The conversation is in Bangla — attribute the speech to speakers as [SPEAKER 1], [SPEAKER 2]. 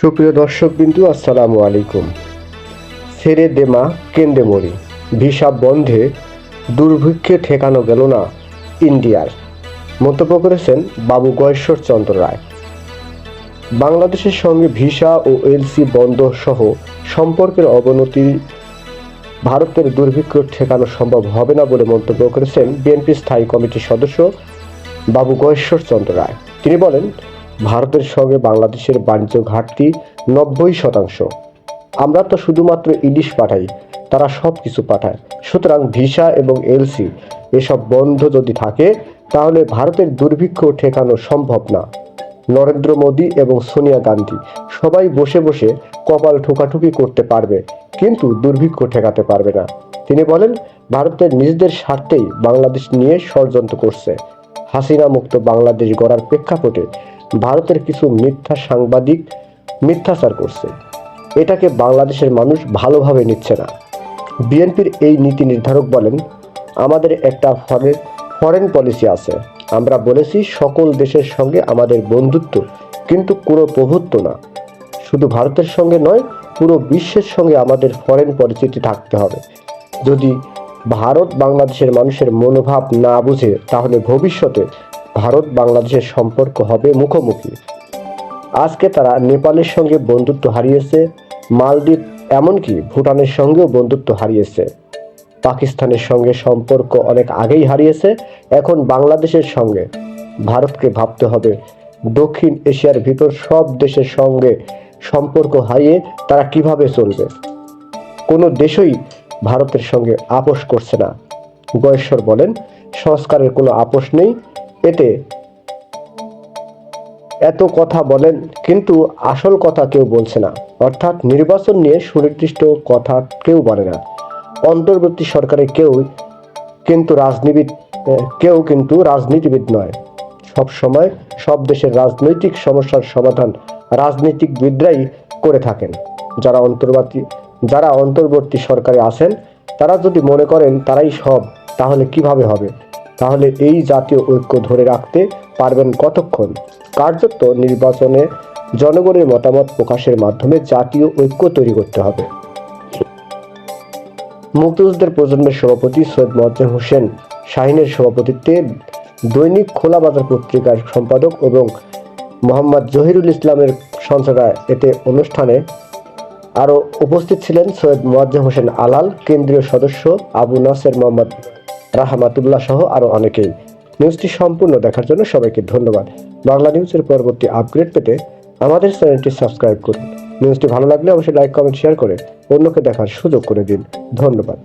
[SPEAKER 1] সুপ্রিয় দর্শক বিন্দু আসসালামু আলাইকুম। সেরে দেমা কেন্দ্রে মরি। ভিসা বন্ধে দুর্ভিক্ষে ঠেকানো গেল না ইন্ডিয়ার। মন্তব্য করেছেন বাবু গয়েশ্বর চন্দ্র রায়। বাংলাদেশের সঙ্গে ভিসা ও এলসি বন্ধ সহ সম্পর্কের অবনতি ভারতের দুর্ভিক্ষ ঠেকানো সম্ভব হবে না বলে মন্তব্য করেছেন বিএনপি স্থায়ী কমিটির সদস্য বাবু গয়েশ্বর চন্দ্র রায়। তিনি বলেন ভারতের সঙ্গে বাংলাদেশের বাণিজ্য ঘাটতি নব্বই শতাংশ। আমরা তো শুধুমাত্র ইলিশ পাঠাই, তারা সব কিছু পাঠায়। সুতরাং ভিসা এবং এলসি, এসব বন্ধ যদি থাকে, তাহলে ভারতের দুর্ভিক্ষ ঠেকানো সম্ভব না। নরেন্দ্র মোদী এবং সোনিয়া গান্ধী সবাই বসে বসে কপাল ঠোকাঠুকি করতে পারবে, কিন্তু দুর্ভিক্ষ ঠেকাতে পারবে না। তিনি বলেন, ভারতের নিজেদের স্বার্থেই বাংলাদেশ নিয়ে ষড়যন্ত্র করছে। হাসিনা মুক্ত বাংলাদেশ গড়ার প্রেক্ষাপটে ভারতের কিছু মিথ্যা সাংবাদিক মিথ্যাচার করছে। এটাকে বাংলাদেশের মানুষ ভালোভাবে নিচ্ছে না। বিএনপির এই নীতি নির্ধারক বলেন, আমাদের একটা ফরেন ফরেন পলিসি আছে। আমরা বলেছি সকল দেশের সঙ্গে আমাদের বন্ধুত্ব, কিন্তু কোনো প্রভুত্ব না। শুধু ভারতের সঙ্গে নয়, পুরো বিশ্বের সঙ্গে আমাদের ফরেন পরিচিতি থাকতে হবে। যদি ভারত বাংলাদেশের মানুষের মনোভাব না বুঝে, তাহলে ভবিষ্যতে ভারত বাংলাদেশের সম্পর্ক হবে মুখোমুখি। আজকে তারা নেপালের সঙ্গে বন্ধুত্ব হারিয়েছে, মালদ্বীপ এমনকি ভুটানের সঙ্গেও বন্ধুত্ব হারিয়েছে। পাকিস্তানের সঙ্গে সম্পর্ক অনেক আগেই হারিয়েছে, এখন বাংলাদেশের সঙ্গে। ভারতকে ভাবতে হবে, দক্ষিণ এশিয়ার ভিতর সব দেশের সঙ্গে সম্পর্ক হারিয়ে তারা কীভাবে চলবে? কোনো দেশই ভারতের সঙ্গে আপোষ করছে না। গয়েশ্বর বলেন, সংস্কারের কোনো আপোষ নেই এতে এত কথা বলেন, কিন্তু আসল কথা কেউ বলছে না। অর্থাৎ নির্বাচন নিয়ে সুনির্দিষ্ট কথা কেউ বলে না। অন্তর্বর্তী সরকারে কেউ কিন্তু রাজনীতিবিদ কেউ কিন্তু রাজনীতিবিদ নয়। সব সময় সব দেশের রাজনৈতিক সমস্যার সমাধান রাজনীতিকবিদরাই করে থাকেন। যারা অন্তর্বর্তী যারা অন্তর্বর্তী সরকারে আছেন, তারা যদি মনে করেন তারাই সব, তাহলে কীভাবে হবে? তাহলে এই জাতীয় ঐক্য ধরে রাখতে পারবেন কতক্ষণ? কার্যত নির্বাচনে জনগণের মতামত প্রকাশের মাধ্যমে জাতীয় ঐক্য তৈরি করতে হবে। মুক্তিযুদ্ধের প্রজন্মের সভাপতি সৈয়দ মজ্জেম হোসেন শাহিনের সভাপতিত্বে দৈনিক খোলা বাজার পত্রিকার সম্পাদক এবং মোহাম্মদ জহিরুল ইসলামের সঞ্চালনায় এতে অনুষ্ঠানে আরও উপস্থিত ছিলেন সৈয়দ মোয়াজ্জেম হোসেন আলাল, কেন্দ্রীয় সদস্য আবু নাসের মোহাম্মদ রাহমাতুল্লাহ সহ আরও অনেকেই। নিউজটি সম্পূর্ণ দেখার জন্য সবাইকে ধন্যবাদ। বাংলা নিউজের পরবর্তী আপগ্রেড পেতে আমাদের চ্যানেলটি সাবস্ক্রাইব করুন। নিউজটি ভালো লাগলে অবশ্যই লাইক, কমেন্ট, শেয়ার করে অন্যকে দেখার সুযোগ করে দিন। ধন্যবাদ।